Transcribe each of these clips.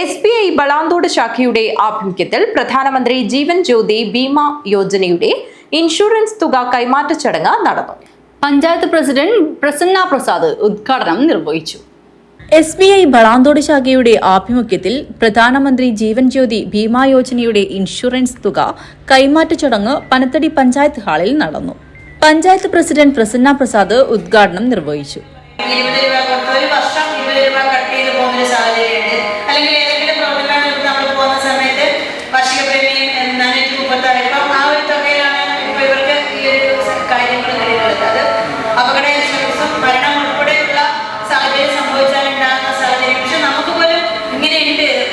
S B I Balanthode ശാഖയുടെ ആഭിമുഖ്യത്തിൽ പ്രധാനമന്ത്രി ജീവൻ ജ്യോതി ബീമ യോജനയുടെ ഇൻഷുറൻസ് തുക കൈമാറ്റ ചടങ്ങ് നടന്നു. പഞ്ചായത്ത് പ്രസിഡന്റ് പ്രസന്ന പ്രസാദ് ഉദ്ഘാടനം നിർവഹിച്ചു. എസ് ബി ഐ ബളാന്തോട് ശാഖയുടെ ആഭിമുഖ്യത്തിൽ പ്രധാനമന്ത്രി ജീവൻ ജ്യോതി ഭീമാ യോജനയുടെ ഇൻഷുറൻസ് തുക കൈമാറ്റ ചടങ്ങ് പനത്തടി പഞ്ചായത്ത് ഹാളിൽ നടന്നു. പഞ്ചായത്ത് പ്രസിഡന്റ് പ്രസന്ന പ്രസാദ് ഉദ്ഘാടനം നിർവഹിച്ചു.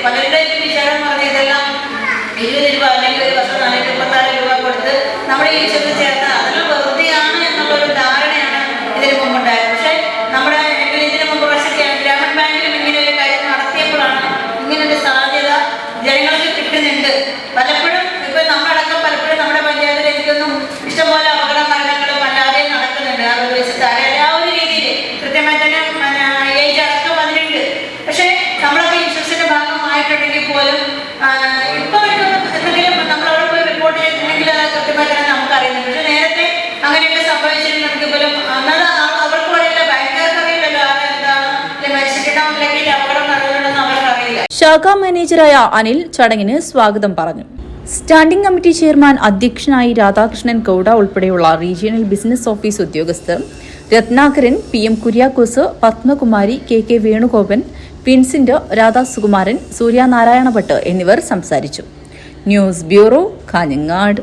പലരുടെ വിചാരം പറഞ്ഞ ഇതെല്ലാം ഇരുപത് രൂപ അല്ലെങ്കിൽ ഒരു വർഷം നാനൂറ്റി മുപ്പത്തി ആറ് രൂപ കൊടുത്ത് നമ്മുടെ ഈ അതെല്ലാം വെറുതെയാണ് എന്നുള്ള ഒരു ധാരണയാണ് ഇതിന് മുമ്പുണ്ടായത്. പക്ഷേ നമ്മുടെ ഇതിന് മുമ്പ് പക്ഷേ ഗ്രാമീൺ ബാങ്കിലും ഇങ്ങനെ ഒരു കാര്യം നടത്തിയപ്പോഴാണ് ഇങ്ങനൊരു സാധ്യത ജനങ്ങൾക്ക് കിട്ടുന്നുണ്ട്. പലപ്പോഴും ഇപ്പൊ നമ്മളടക്കം പലപ്പോഴും നമ്മുടെ പഞ്ചായത്തിൽ എനിക്കൊന്നും ഇഷ്ടംപോലെ അപകട മരണങ്ങളും അല്ലാതെയും നടക്കുന്നുണ്ട്. ആ ശാഖാ മാനേജറായ അനിൽ ചടങ്ങിന് സ്വാഗതം പറഞ്ഞു. സ്റ്റാൻഡിംഗ് കമ്മിറ്റി ചെയർമാൻ അധ്യക്ഷനായി രാധാകൃഷ്ണൻ ഗൌഡ ഉൾപ്പെടെയുള്ള റീജിയണൽ ബിസിനസ് ഓഫീസ് ഉദ്യോഗസ്ഥർ Ratnakaran P M Kuriakose Padmakumari K K Venugopan Vincent Radha Sukumaran Suryanarayana Bhatt എന്നിവർ സംസാരിച്ചു. News bureau Kanhangad.